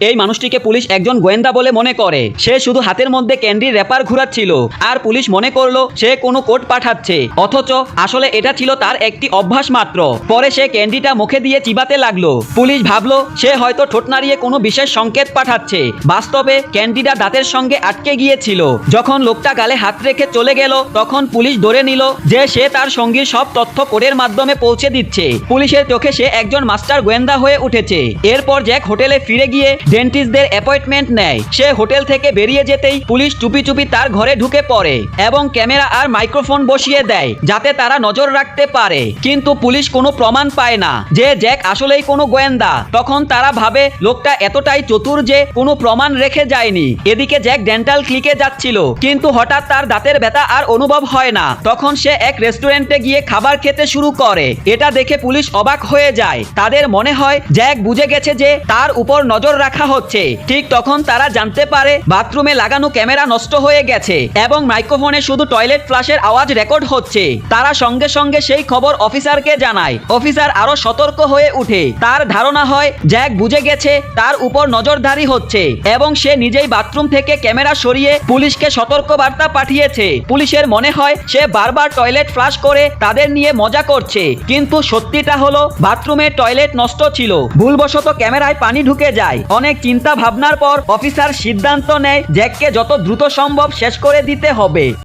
এই মানুষটিকে পুলিশ একজন গোয়েন্দা বলে মনে করে। সে শুধু হাতের মধ্যে ক্যান্ডির র্যাপার ঘুরাচ্ছিল। আর পুলিশ মনে করল, সে কোনো কোড পাঠাচ্ছে। অথচ আসলে এটা ছিল তার একটি অভ্যাস মাত্র। পরে সে ক্যান্ডিটা মুখে দিয়ে চিবাতে লাগল। পুলিশ ভাবলো, সে হয়তো ঠোঁট নাড়িয়ে কোনো বিশেষ সংকেত পাঠাচ্ছে। বাস্তবে ক্যান্ডিটা দাঁতের সঙ্গে আটকে গিয়েছিল। যখন লোকটা গালে হাত রেখে চলে গেল, তখন পুলিশ ধরে নিল যে সে তার সঙ্গীর সব তথ্য কোডের মাধ্যমে পৌঁছে দিচ্ছে। পুলিশের চোখে সে একজন মাস্টার গোয়েন্দা হয়ে উঠেছে। এরপর জ্যাক হোটেলে ফিরে গিয়ে ডেন্টিস্টদের অ্যাপয়েন্টমেন্ট নেয়। সে হোটেল থেকে বেরিয়ে যেতেই পুলিশ চুপি চুপি তার ঘরে ঢুকে পড়ে এবং ক্যামেরা আর মাইক্রোফোন বসিয়ে দেয়, যাতে তারা নজর রাখতে পারে। কিন্তু পুলিশ কোনো প্রমাণ পায় না যে জ্যাক আসলেই কোনো গোয়েন্দা। তখন তারা ভাবে, লোকটা এতটাই চতুর যে কোনো প্রমাণ রেখে যায়নি। এদিকে জ্যাক ডেন্টাল ক্লিকে যাচ্ছিল, কিন্তু হঠাৎ তার দাঁতের ব্যথা আর অনুভব হয় না। তখন সে এক রেস্টুরেন্টে গিয়ে খাবার খেতে শুরু করে। এটা দেখে পুলিশ অবাক হয়ে যায়। তাদের মনে হয়, জ্যাক বুঝে গেছে যে তার উপর নজর রাখা হচ্ছে। ঠিক তখন তারা জানতে পারে, বাথরুমে লাগানো ক্যামেরা নষ্ট হয়ে গেছে এবং মাইক্রোফোনে শুধু টয়লেট ফ্লাশের আওয়াজ রেকর্ড হচ্ছে। তারা সঙ্গে সঙ্গে সেই খবর অফিসারকে জানায়। অফিসার আরও সতর্ক হয়ে উঠে। তার ধারণা হয়, জ্যাক বুঝে গেছে, তার উপর নজরদারি হচ্ছে এবং সে নিজেই বাথরুম থেকে ক্যামেরা সরিয়ে পুলিশকে সতর্ক বার্তা পাঠিয়েছে। পুলিশের মনে হয়, সে বারবার টয়লেট ফ্লাশ করে তাদের নিয়ে মজা করছে। কিন্তু সত্যিটা হলো, বাথরুমে টয়লেট নষ্ট ছিল। ভুলবশত ক্যামেরায় পানি ঢুকে যায়। অনেক চিন্তা ভাবনার পর অফিসার সিদ্ধান্ত নেয় জ্যাককে যত দ্রুত সম্ভব শেষ করে দিতে হবে।